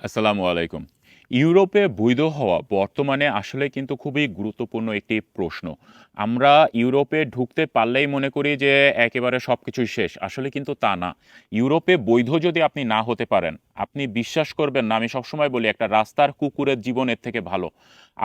আসসালামু আলাইকুম। ইউরোপে বৈধ হওয়া বর্তমানে আসলে কিন্তু খুবই গুরুত্বপূর্ণ একটি প্রশ্ন। আমরা ইউরোপে ঢুকতে পারলেই মনে করি যে একেবারে সব কিছুই শেষ। আসলে কিন্তু তা না। ইউরোপে বৈধ যদি আপনি না হতে পারেন, আপনি বিশ্বাস করবেন না। আমি সবসময় বলি, একটা রাস্তার কুকুরের জীবনের থেকে ভালো।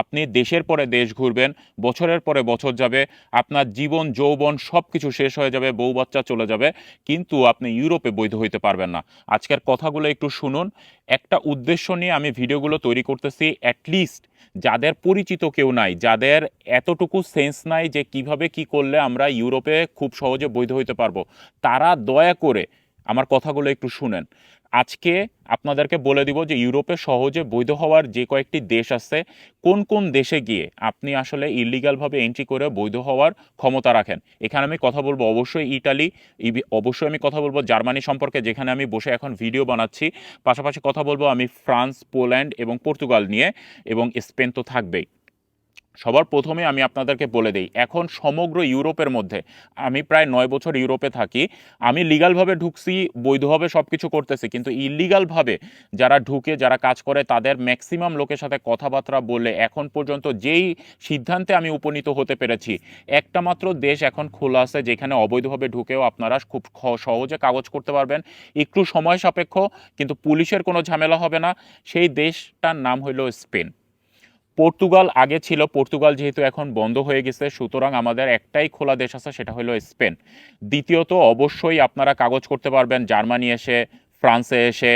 আপনি দেশের পরে দেশ ঘুরবেন, বছরের পরে বছর যাবে, আপনার জীবন, যৌবন সব কিছু শেষ হয়ে যাবে, বউ বাচ্চা চলে যাবে, কিন্তু আপনি ইউরোপে বৈধ হইতে পারবেন না। আজকের কথাগুলো একটু শুনুন। একটা উদ্দেশ্য নিয়ে আমি ভিডিওগুলো তৈরি করতেছি অ্যাটলিস্ট যাদের পরিচিত কেউ নাই, যাদের এতটুকু সেন্স নাই যে কীভাবে কি করলে আমরা ইউরোপে খুব সহজে বৈধ হইতে পারব, তারা দয়া করে আমার কথাগুলো একটু শুনেন। আজকে আপনাদেরকে বলে দিব যে ইউরোপে সহজে বৈধ হওয়ার যে কয়েকটি দেশ আছে, কোন কোন দেশে গিয়ে আপনি আসলে ইলিগালভাবে এন্ট্রি করে বৈধ হওয়ার ক্ষমতা রাখেন? এখানে আমি কথা বলব অবশ্যই ইটালি অবশ্যই আমি কথা বলব জার্মানি সম্পর্কে, যেখানে আমি বসে এখন ভিডিও বানাচ্ছি। পাশাপাশি কথা বলব আমি ফ্রান্স, পোল্যান্ড এবং পর্তুগাল নিয়ে এবং স্পেন তো থাকবেই। সবার প্রথমে আমি আপনাদেরকে বলে দিই, এখন সমগ্র ইউরোপের মধ্যে, আমি প্রায় নয় বছর ইউরোপে থাকি, আমি লিগালভাবে ঢুকছি, বৈধভাবে সব কিছু করতেছি, কিন্তু ইলিগালভাবে যারা ঢুকে, যারা কাজ করে, তাদের ম্যাক্সিমাম লোকের সাথে কথাবার্তা বলে এখন পর্যন্ত যেই সিদ্ধান্তে আমি উপনীত হতে পেরেছি, একটা মাত্র দেশ এখন খোলা আছে, যেখানে অবৈধভাবে ঢুকেও আপনারা খুব সহজে কাগজ করতে পারবেন, একটু সময় সাপেক্ষ, কিন্তু পুলিশের কোনো ঝামেলা হবে না, সেই দেশটার নাম হলো স্পেন। পর্তুগাল আগে ছিল, পর্তুগাল যেহেতু এখন বন্ধ হয়ে গেছে, সুতরাং আমাদের একটাই খোলা দেশ আছে, সেটা হলো স্পেন। দ্বিতীয়ত, অবশ্যই আপনারা কাগজ করতে পারবেন, জার্মানি এসে, ফ্রান্সে এসে,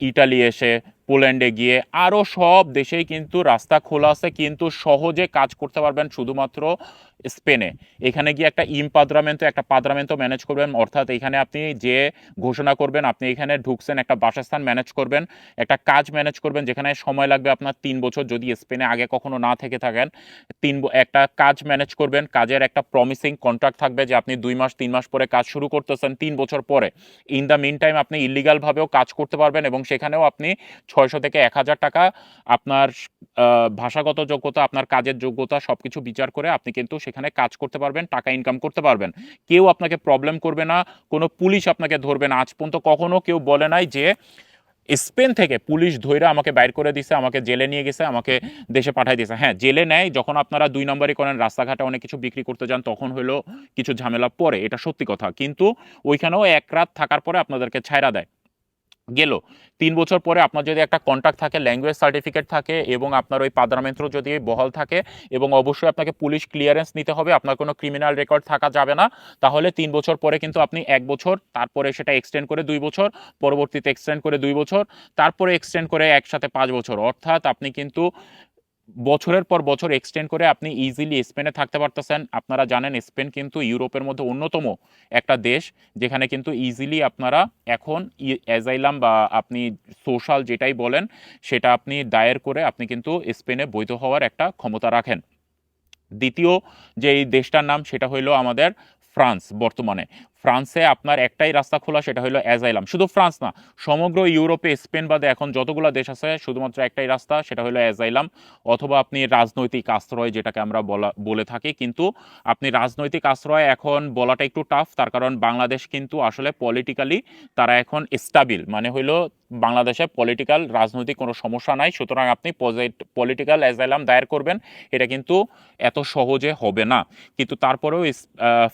ইটালি এসে, পোল্যান্ডে গিয়ে আরও সব দেশেই কিন্তু রাস্তা খোলা আছে, কিন্তু সহজে কাজ করতে পারবেন, শুধুমাত্র স্পেনে। এখানে গিয়ে একটা ইমপাদ্রামেন্টো একটা পাদ্রামেন্টো ম্যানেজ করবেন। অর্থাৎ এখানে আপনি যে ঘোষণা করবেন, আপনি এখানে ঢুকছেন, একটা বাসস্থান ম্যানেজ করবেন, একটা কাজ ম্যানেজ করবেন, যেখানে সময় লাগবে আপনার তিন বছর। যদি স্পেনে আগে কখনো না থেকে থাকেন, তিন একটা কাজ ম্যানেজ করবেন। কাজের একটা প্রমিসিং কন্ট্রাক্ট থাকবে যে আপনি দুই মাস, তিন মাস পরে কাজ শুরু করতেছেন, তিন বছর পরে। ইন দ্য মিন টাইম আপনি ইলিগালভাবেও কাজ করতে পারবেন এবং সেখানেও আপনি ছয়শো থেকে এক হাজার টাকা আপনার ভাষাগত যোগ্যতা, আপনার কাজের যোগ্যতা সব কিছু বিচার করে আপনি কিন্তু সেখানে কাজ করতে পারবেন, টাকা ইনকাম করতে পারবেন। কেউ আপনাকে প্রবলেম করবে না, কোনো পুলিশ আপনাকে ধরবে না। আজ পর্যন্ত কখনো কেউ বলে নাই যে স্পেন থেকে পুলিশ ধইরা আমাকে বাইর করে দিছে, আমাকে জেলে নিয়ে গেছে, আমাকে দেশে পাঠিয়ে দিয়েছে হ্যাঁ জেলে নেয়, যখন আপনারা দুই নম্বরই করেন, রাস্তাঘাটে অনেক কিছু বিক্রি করতে যান, তখন হলো কিছু ঝামেলা পরে, এটা সত্যি কথা। কিন্তু ওইখানেও এক রাত থাকার পরে আপনাদেরকে ছায়রা দেয়। গেল। তিন বছর পরে আপনার যদি একটা কন্ট্যাক্ট থাকে ল্যাঙ্গুয়েজ সার্টিফিকেট থাকে এবং আপনার ওই পাদ্রামেন্ত্র যদি বহল থাকে এবং অবশ্যই আপনাকে পুলিশ ক্লিয়ারেন্স নিতে হবে, আপনার কোনো ক্রিমিনাল রেকর্ড থাকা যাবে না, তাহলে তিন বছর পরে কিন্তু আপনি এক বছর, তারপরে সেটা এক্সটেন্ড করে দুই বছর, পরবর্তীতে এক্সটেন্ড করে দুই বছর, তারপরে এক্সটেন্ড করে একসাথে পাঁচ বছর। অর্থাৎ আপনি কিন্তু বছরের পর বছর এক্সটেন্ড করে আপনি ইজিলি স্পেনে থাকতে পারতেছেন। আপনারা জানেন স্পেন কিন্তু ইউরোপের মধ্যে অন্যতম একটা দেশ, যেখানে কিন্তু ইজিলি আপনারা এখন অ্যাজাইলাম বা আপনি সোশ্যাল যেটাই বলেন, সেটা আপনি দায়ের করে আপনি কিন্তু স্পেনে বৈধ হওয়ার একটা ক্ষমতা রাখেন। দ্বিতীয় যে দেশটার নাম, সেটা হইল আমাদের ফ্রান্স বর্তমানে। ফ্রান্সে আপনার একটাই রাস্তা খোলা, সেটা হলো অ্যাজাইলাম। শুধু ফ্রান্স না, সমগ্র ইউরোপে, স্পেন বাদে এখন যতগুলো দেশ আছে, শুধুমাত্র একটাই রাস্তা, সেটা হলো অ্যাজাইলাম। অথবা আপনি রাজনৈতিক আশ্রয়, যেটাকে আমরা বলা, বলে থাকি, কিন্তু আপনি রাজনৈতিক আশ্রয় এখন বলাটা একটু টাফ তার কারণ বাংলাদেশ কিন্তু আসলে পলিটিক্যালি তারা এখন স্টাবিল মানে হইল বাংলাদেশে পলিটিক্যাল রাজনৈতিক কোনো সমস্যা নাই। সুতরাং আপনি পলিটিক্যাল অ্যাজাইলাম দায়ের করবেন, এটা কিন্তু এত সহজে হবে না। কিন্তু তারপরেও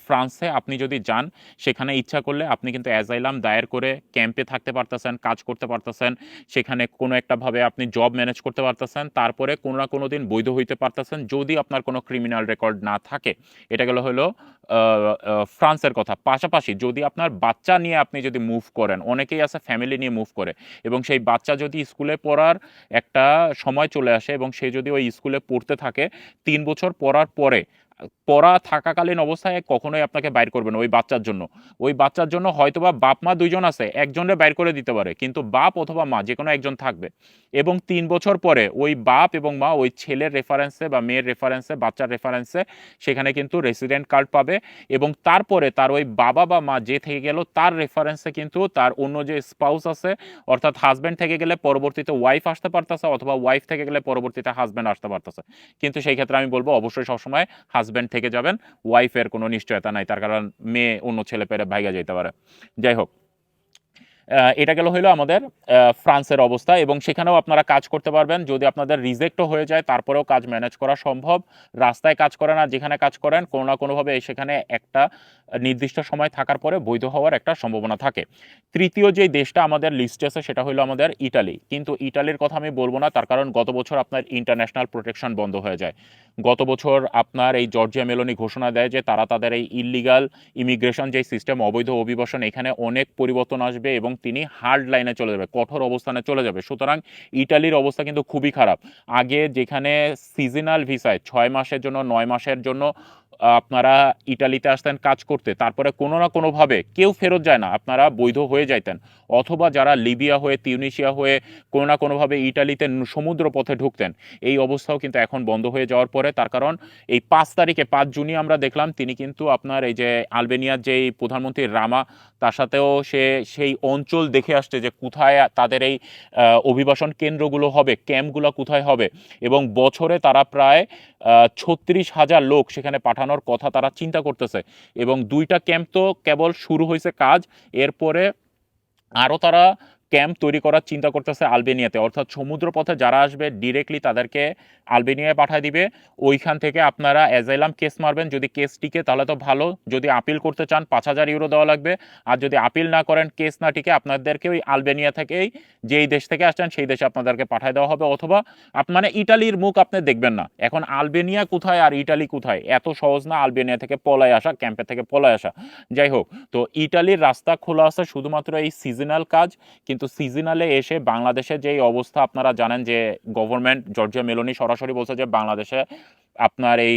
ফ্রান্সে আপনি যদি যান সেখানে ইচ্ছা করলে আপনি কিন্তু অ্যাজাইলাম দায়ের করে ক্যাম্পে থাকতে পারতেছেন, কাজ করতে পারতেছেন, সেখানে কোনো একটাভাবে আপনি জব ম্যানেজ করতে পারতেছেন, তারপরে কোনো না কোনো দিন বৈধ হইতে পারতেছেন যদি আপনার কোনো ক্রিমিনাল রেকর্ড না থাকে। এটা গেল হলো ফ্রান্সের কথা। পাশাপাশি যদি আপনার বাচ্চা নিয়ে আপনি যদি মুভ করেন, অনেকেই আছে ফ্যামিলি নিয়ে মুভ করে, এবং সেই বাচ্চা যদি স্কুলে পড়ার একটা সময় চলে আসে এবং সে যদি ওই স্কুলে পড়তে থাকে, তিন বছর পড়ার পরে পড়া থাকাকালীন অবস্থায় কখনোই আপনাকে বাইর করবে না ওই বাচ্চার জন্য। ওই বাচ্চার জন্য হয়তোবা বাপ, মা দুইজন আছে একজনে বাইর করে দিতে পারে, কিন্তু বাপ অথবা মা যে কোনো একজন থাকবে। এবং তিন বছর পরে ওই বাপ এবং মা ওই ছেলের রেফারেন্সে বা মেয়ের রেফারেন্সে বাচ্চার রেফারেন্সে সেখানে কিন্তু রেসিডেন্ট কার্ড পাবে এবং তারপরে তার ওই বাবা বা মা যে থেকে গেল, তার রেফারেন্সে কিন্তু তার অন্য যে স্পাউস আছে, অর্থাৎ হাজব্যান্ড থেকে গেলে পরবর্তীতে ওয়াইফ আসতে পারতেছে, অথবা ওয়াইফ থেকে গেলে পরবর্তীতে হাজব্যান্ড আসতে পারতেছে। কিন্তু সেই ক্ষেত্রে আমি বলব, অবশ্যই সবসময় হাজব্যান্ড থেকে যাবেন ওয়াইফের কোনো নিশ্চয়তা নাই, তার কারণ মেয়ে অন্য ছেলে পেরে ভাইগা যেতে পারে। যাই হোক এটা গেল হলো আমাদের ফ্রান্সের অবস্থা এবং সেখানেও আপনারা কাজ করতে পারবেন। যদি আপনাদের রিজেক্টও হয়ে যায়, তারপরেও কাজ ম্যানেজ করা সম্ভব। রাস্তায় কাজ করেন আর যেখানে কাজ করেন, কোনো না কোনোভাবে সেখানে একটা নির্দিষ্ট সময় থাকার পরে বৈধ হওয়ার একটা সম্ভাবনা থাকে। তৃতীয় যে দেশটা আমাদের লিস্টে আছে, সেটা হলো আমাদের ইটালি। কিন্তু ইটালির কথা আমি বলব না, তার কারণ গত বছর আপনার ইন্টারন্যাশনাল প্রোটেকশন বন্ধ হয়ে যায়। গত বছর আপনার এই জর্জিয়া মেলোনি ঘোষণা দেয় যে তারা তাদের এই ইলিগাল ইমিগ্রেশন যে সিস্টেম অবৈধ অভিবাসন, এখানে অনেক পরিবর্তন আসবে এবং তিনি হার্ড লাইনে চলে যাবে, কঠোর অবস্থানে চলে যাবে। সুতরাং ইটালির অবস্থা কিন্তু খুবই খারাপ। আগে যেখানে সিজনাল ভিসায় ছয় মাসের জন্য, নয় মাসের জন্য আপনারা ইটালিতে আসতেন কাজ করতে, তারপরে কোনো না কোনোভাবে কেউ ফেরত যায় না, আপনারা বৈধ হয়ে যাইতেন। অথবা যারা লিবিয়া হয়ে, তিউনিশিয়া হয়ে, কোনো না কোনোভাবে ইটালিতে সমুদ্র পথে ঢুকতেন, এই অবস্থাও কিন্তু এখন বন্ধ হয়ে যাওয়ার পরে তার কারণ এই পাঁচ তারিখে, পাঁচ জুনই আমরা দেখলাম তিনি কিন্তু আপনার এই যে আলবেনিয়ার যেই প্রধানমন্ত্রী রামা, তার সাথেও সে সেই অঞ্চল দেখে আসছে যে কোথায় তাদের এই অভিবাসন কেন্দ্রগুলো হবে, ক্যাম্পগুলো কোথায় হবে এবং বছরে তারা প্রায় ছত্রিশ হাজার লোক সেখানে পাঠানোর কথা তারা চিন্তা করতেছে এবং দুইটা ক্যাম্প তো কেবল শুরু হয়েছে কাজ, এরপরে আরও তারা ক্যাম্প তৈরি করার চিন্তা করতেছে আলবেনিয়াতে। অর্থাৎ সমুদ্রপথে যারা আসবে ডিরেক্টলি তাদেরকে আলবেনিয়ায় পাঠিয়ে দিবে। ওইখান থেকে আপনারা অ্যাজাইলাম কেস মারবেন। যদি কেস টিকে তাহলে তো ভালো। যদি আপিল করতে চান, পাঁচ হাজার ইউরো দেওয়া লাগবে। আর যদি আপিল না করেন কেস না টিকে, আপনাদেরকে ওই আলবেনিয়া থেকেই যেই দেশ থেকে আসছেন, সেই দেশে আপনাদেরকে পাঠিয়ে দেওয়া হবে। অথবা মানে ইটালির মুখ আপনি দেখবেন না। এখন আলবেনিয়া কোথায় আর ইটালি কোথায়? এত সহজ না আলবেনিয়া থেকে পলায় আসা, ক্যাম্পে থেকে পলায় আসা। যাই হোক, তো ইটালির রাস্তা খোলা আছে শুধুমাত্র এই সিজনাল কাজ। কিন্তু সিজনালে এসে বাংলাদেশের যে অবস্থা আপনারা জানেন যে গভর্নমেন্ট জর্জিয়া, মেলোনি সরাসরি বলছে যে বাংলাদেশে আপনার এই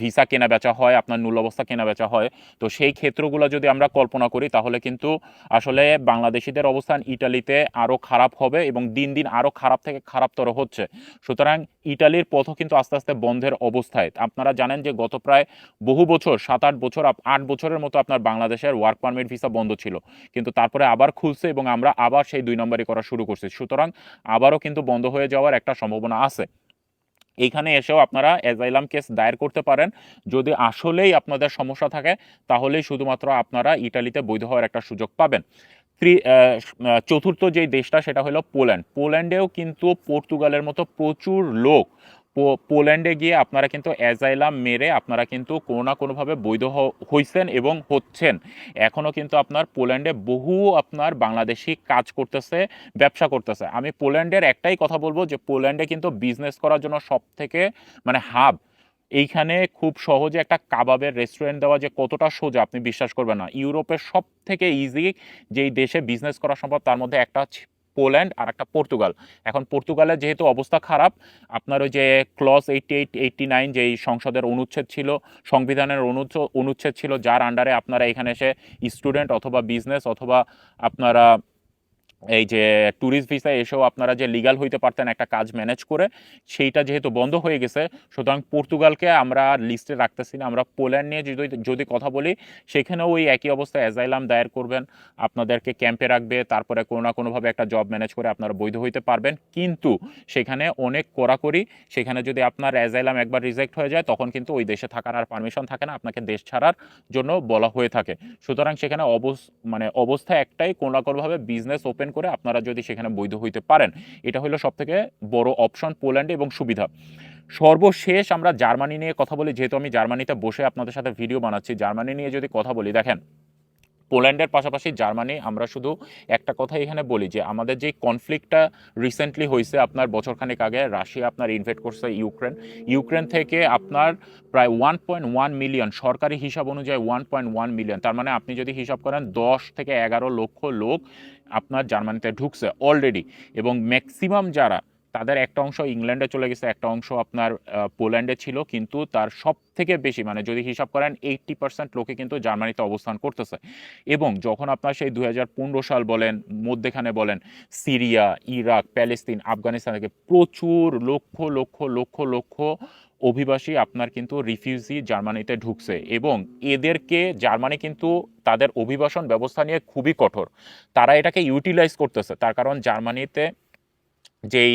ভিসা কেনা বেচা হয়, আপনার মূল অবস্থা কেনা বেচা হয়, তো সেই ক্ষেত্রগুলো যদি আমরা কল্পনা করি, তাহলে কিন্তু আসলে বাংলাদেশিদের অবস্থান ইটালিতে আরও খারাপ হবে এবং দিন দিন আরও খারাপ থেকে খারাপতর হচ্ছে। সুতরাং ইটালির পথও কিন্তু আস্তে আস্তে বন্ধের অবস্থায়। আপনারা জানেন যে গত প্রায় বহু বছর সাত আট বছর আট বছরের মতো আপনার বাংলাদেশের ওয়ার্ক পারমিট ভিসা বন্ধ ছিল। কিন্তু তারপরে আবার খুলছে এবং আমরা আবার সেই দুই নম্বরই করা শুরু করছি। সুতরাং আবারও কিন্তু বন্ধ হয়ে যাওয়ার একটা সম্ভাবনা আছে। এইখানে এসেও আপনারা অ্যাজাইলাম কেস দায়ের করতে পারেন। যদি আসলেই আপনাদের সমস্যা থাকে, তাহলেই শুধুমাত্র আপনারা ইটালিতে বৈধ হওয়ার একটা সুযোগ পাবেন। চতুর্থ যে দেশটা, সেটা হলো পোল্যান্ড। পোল্যান্ডেও কিন্তু পর্তুগালের মতো প্রচুর লোক পোল্যান্ডে গিয়ে আপনারা কিন্তু অ্যাজাইলাম মেরে আপনারা কিন্তু কোনো না কোনোভাবে বৈধ হ- হইছেন এবং হচ্ছেন। এখনও কিন্তু আপনার পোল্যান্ডে বহু আপনার বাংলাদেশি কাজ করতেছে, ব্যবসা করতেছে। আমি পোল্যান্ডের একটাই কথা বলব যে পোল্যান্ডে কিন্তু বিজনেস করার জন্য সব থেকে মানে হাব এইখানে খুব সহজে একটা কাবাবের রেস্টুরেন্ট দেওয়া যে কতটা সোজা আপনি বিশ্বাস করবেন না। ইউরোপের সব থেকে ইজি যেই দেশে বিজনেস করা সম্ভব তার মধ্যে একটা পোল্যান্ড আর একটা পর্তুগাল। এখন পর্তুগালের যেহেতু অবস্থা খারাপ, আপনার ওই যে clause eighty eight eighty nine যেই সংসদের অনুচ্ছেদ ছিল, সংবিধানের অনুচ্ছ- অনুচ্ছেদ ছিল, যার আন্ডারে আপনারা এখানে এসে স্টুডেন্ট অথবা বিজনেস অথবা আপনারা এই যে ট্যুরিস্ট ভিসায় এসেও আপনারা যে লিগাল হইতে পারতেন একটা কাজ ম্যানেজ করে, সেইটা যেহেতু বন্ধ হয়ে গেছে, সুতরাং পর্তুগালকে আমরা লিস্টে রাখতেছি না। আমরা পোল্যান্ড নিয়ে যদি যদি কথা বলি, সেখানেও ওই একই অবস্থা অ্যাজাইলাম দায়ের করবেন, আপনাদেরকে ক্যাম্পে রাখবে, তারপরে কোনো না কোনোভাবে একটা জব ম্যানেজ করে আপনারা বৈধ হইতে পারবেন। কিন্তু সেখানে অনেক কড়াকড়ি, সেখানে যদি আপনার অ্যাজাইলাম একবার রিজেক্ট হয়ে যায়, তখন কিন্তু ওই দেশে থাকার আর পারমিশন থাকে না, আপনাকে দেশ ছাড়ার জন্য বলা হয়ে থাকে। সুতরাং সেখানে অবস মানে অবস্থা একটাই, কোনো না কোনোভাবে বিজনেস ওপেন করে আপনারা যদি সেখানে বৈধ হইতে পারেন। এটা হলো সব থেকে বড় অপশন পোল্যান্ডে এবং সুবিধা। সর্বশেষ আমরা জার্মানি নিয়ে কথা বলি। যেহেতু আমি জার্মানিতে বসে আপনাদের সাথে ভিডিও বানাচ্ছি, জার্মানি নিয়ে যদি কথা বলি, দেখেন পোল্যান্ডের পাশাপাশি জার্মানি, আমরা শুধু একটা কথা এখানে বলি যে আমাদের যে কনফ্লিক্টটা রিসেন্টলি হয়েছে আপনার বছরখানেক আগে, রাশিয়া আপনার ইনভেট করছে ইউক্রেন। ইউক্রেন থেকে আপনার প্রায় ওয়ান পয়েন্ট ওয়ান মিলিয়ন সরকারি হিসাব অনুযায়ী ওয়ান পয়েন্ট ওয়ান মিলিয়ন তার মানে আপনি যদি হিসাব করেন দশ থেকে এগারো লক্ষ লোক আপনার জার্মানিতে ঢুকছে অলরেডি এবং ম্যাক্সিমাম যারা তাদের একটা অংশ ইংল্যান্ডে চলে গেছে, একটা অংশ আপনার পোল্যান্ডে ছিল, কিন্তু তার সব থেকে বেশি মানে যদি হিসাব করেন এইট্টি পার্সেন্ট লোকে কিন্তু জার্মানিতে অবস্থান করতেছে। এবং যখন আপনার সেই দু হাজার পনেরো সাল বলেন, মধ্যেখানে বলেন, সিরিয়া, ইরাক, প্যালেস্তিন, আফগানিস্তান থেকে প্রচুর লক্ষ লক্ষ লক্ষ লক্ষ অভিবাসী আপনার কিন্তু রিফিউজি জার্মানিতে ঢুকছে। এবং এদেরকে, জার্মানি কিন্তু তাদের অভিবাসন ব্যবস্থা নিয়ে খুবই কঠোর। তারা এটাকে ইউটিলাইজ করতেছে। তার কারণ জার্মানিতে যেই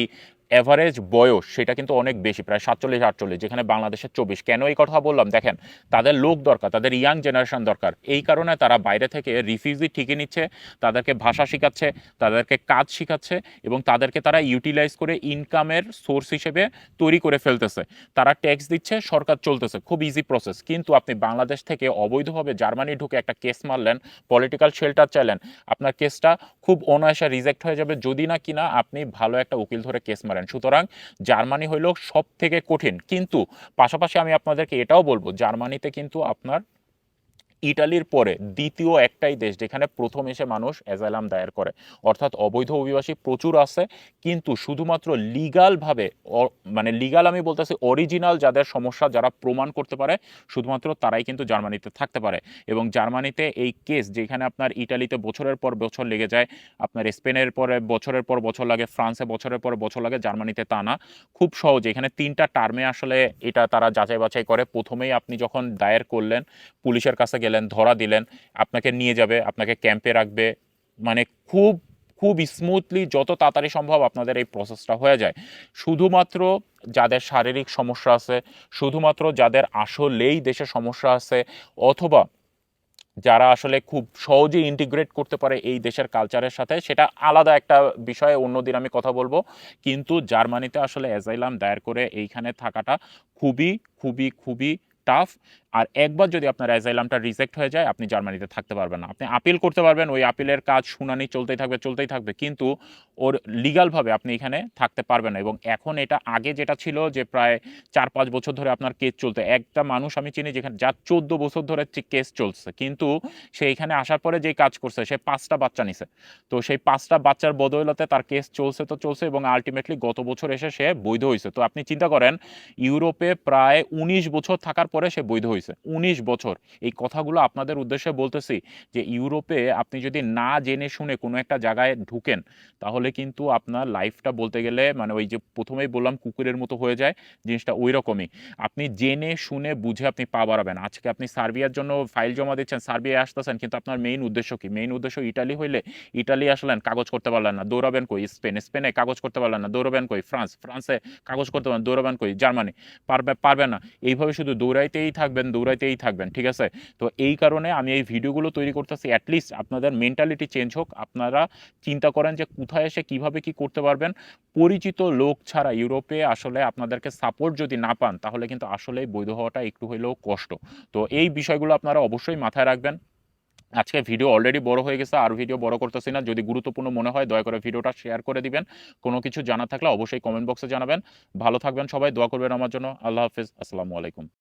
অ্যাভারেজ বয়স সেটা কিন্তু অনেক বেশি, প্রায় সাতচল্লিশ, আটচল্লিশ, যেখানে বাংলাদেশের চব্বিশ। কেন এই কথা বললাম? দেখেন, তাদের লোক দরকার, তাদের ইয়াং জেনারেশন দরকার। এই কারণে তারা বাইরে থেকে রিফিউজি ঠিকই নিচ্ছে, তাদেরকে ভাষা শেখাচ্ছে, তাদেরকে কাজ শেখাচ্ছে, এবং তাদেরকে তারা ইউটিলাইজ করে ইনকামের সোর্স হিসেবে তৈরি করে ফেলতেছে। তারা ট্যাক্স দিচ্ছে, সরকার চলতেছে, খুব ইজি প্রসেস কিন্তু আপনি বাংলাদেশ থেকে অবৈধভাবে জার্মানি ঢুকে একটা কেস মারলেন পলিটিক্যাল শেল্টার চাইলেন, আপনার কেসটা খুব অনায়াসে রিজেক্ট হয়ে যাবে। যদি না কিনা আপনি ভালো একটা উকিল ধরে কেস মারেন। সুতরাং জার্মানি হইল সব থেকে কঠিন। কিন্তু পাশাপাশি আমি আপনাদেরকে এটাও বলব, জার্মানিতে কিন্তু আপনার ইটালির পরে দ্বিতীয় একটাই দেশ যেখানে প্রথম এসে মানুষ অ্যাজাইলাম দায়ের করে। অর্থাৎ অবৈধ অভিবাসী প্রচুর আছে, কিন্তু শুধুমাত্র লিগালভাবে মানে লিগাল আমি বলতেছি অরিজিনাল যাদের সমস্যা যারা প্রমাণ করতে পারে, শুধুমাত্র তারাই কিন্তু জার্মানিতে থাকতে পারে। এবং জার্মানিতে এই কেস যেখানে আপনার ইটালিতে বছরের পর বছর লেগে যায়, আপনার স্পেনের পরে বছরের পর বছর লাগে, ফ্রান্সে বছরের পর বছর লাগে, জার্মানিতে তা না। খুব সহজ, এখানে তিনটা টার্মে আসলে এটা তারা যাচাই বাছাই করে। প্রথমেই আপনি যখন দায়ের করলেন, পুলিশের কাছে গেলেন ধরা দিলেন, আপনাকে নিয়ে যাবে, আপনাকে ক্যাম্পে রাখবে। মানে খুব খুব স্মুথলি যত তাড়াতাড়ি সম্ভব আপনাদের এই প্রসেসটা হয়ে যায়। শুধুমাত্র যাদের শারীরিক সমস্যা আছে, শুধুমাত্র যাদের আসলেই দেশে সমস্যা আছে, অথবা যারা আসলে খুব সহজে ইন্টিগ্রেট করতে পারে এই দেশের কালচারের সাথে, সেটা আলাদা একটা বিষয়ে অন্যদিন আমি কথা বলব। কিন্তু জার্মানিতে আসলে অ্যাজাইলাম দায়ের করে এইখানে থাকাটা খুবই খুবই খুবই টাফ আর একবার যদি আপনার অ্যাজাইলামটা রিজেক্ট হয়ে যায়, আপনি জার্মানিতে থাকতে পারবেন না। আপনি আপিল করতে পারবেন, ওই আপিলের কাজ শুনানি চলতেই থাকবে চলতেই থাকবে, কিন্তু ওর লিগালভাবে আপনি এখানে থাকতে পারবেন না এবং এখন এটা আগে যেটা ছিল যে প্রায় চার পাঁচ বছর ধরে আপনার কেস চলতে। একটা মানুষ আমি চিনি যেখানে যার চোদ্দ বছর ধরে কেস চলছে, কিন্তু সে এখানে আসার পরে যেই কাজ করছে, সে পাঁচটা বাচ্চা নিছে। তো সেই পাঁচটা বাচ্চার বদৌলতে তার কেস চলছে তো চলছে এবং আলটিমেটলি গত বছর এসে সে বৈধ হয়েছে তো আপনি চিন্তা করেন, ইউরোপে প্রায় উনিশ বছর থাকার পরে সে বৈধ হয়েছে উনিশ বছর। এই কথাগুলো আপনাদের উদ্দেশ্যে বলতেছি যে ইউরোপে আপনি যদি না জেনে শুনে কোনো একটা জায়গায় ঢুকেন, তাহলে কিন্তু আপনার লাইফটা বলতে গেলে মানে ওই যে প্রথমেই বললাম কুকুরের মতো হয়ে যায়, জিনিসটা ওই রকমই। আপনি জেনে শুনে বুঝে আপনি পা বাড়াবেন। আজকে আপনি সার্বিয়ার জন্য ফাইল জমা দিচ্ছেন, সার্বিয়ায় আসতেছেন, কিন্তু আপনার মেইন উদ্দেশ্য কি? মেইন উদ্দেশ্য ইটালি হইলে ইটালি আসলেন, কাগজ করতে পারলেন না, দৌড়াবেন কই? স্পেন। স্পেনে কাগজ করতে পারলেন না, দৌড়াবেন কই? ফ্রান্স। ফ্রান্সে কাগজ করতে পারবেন দৌড়াবেন কই? জার্মানি। পারবে, পারবেন না। এইভাবে শুধু দৌড়াইতেই থাকবেন দৌড়াইতেই থাকবেন, ঠিক আছে? তো এই কারণে আমি এই ভিডিওগুলো তৈরি করতেছি অ্যাটলিস্ট আপনাদের মেন্টালিটি চেঞ্জ হোক, আপনারা চিন্তা করেন যে কোথায় এসে কীভাবে কি করতে পারবেন। পরিচিত লোক ছাড়া ইউরোপে আসলে আপনাদেরকে সাপোর্ট যদি না পান, তাহলে কিন্তু আসলেই বৈধ হওয়াটা একটু হইলেও কষ্ট। তো এই বিষয়গুলো আপনারা অবশ্যই মাথায় রাখবেন। আজকে ভিডিও অলরেডি বড় হয়ে গেছে, আর ভিডিও বড় করতেছি না। যদি গুরুত্বপূর্ণ মনে হয়, দয়া করে ভিডিওটা শেয়ার করে দিবেন। কোনো কিছু জানা থাকলে অবশ্যই কমেন্ট বক্সে জানাবেন। ভালো থাকবেন সবাই, দোয়া করবেন আমার জন্য। আল্লাহ হাফিজ, আসসালামু আলাইকুম।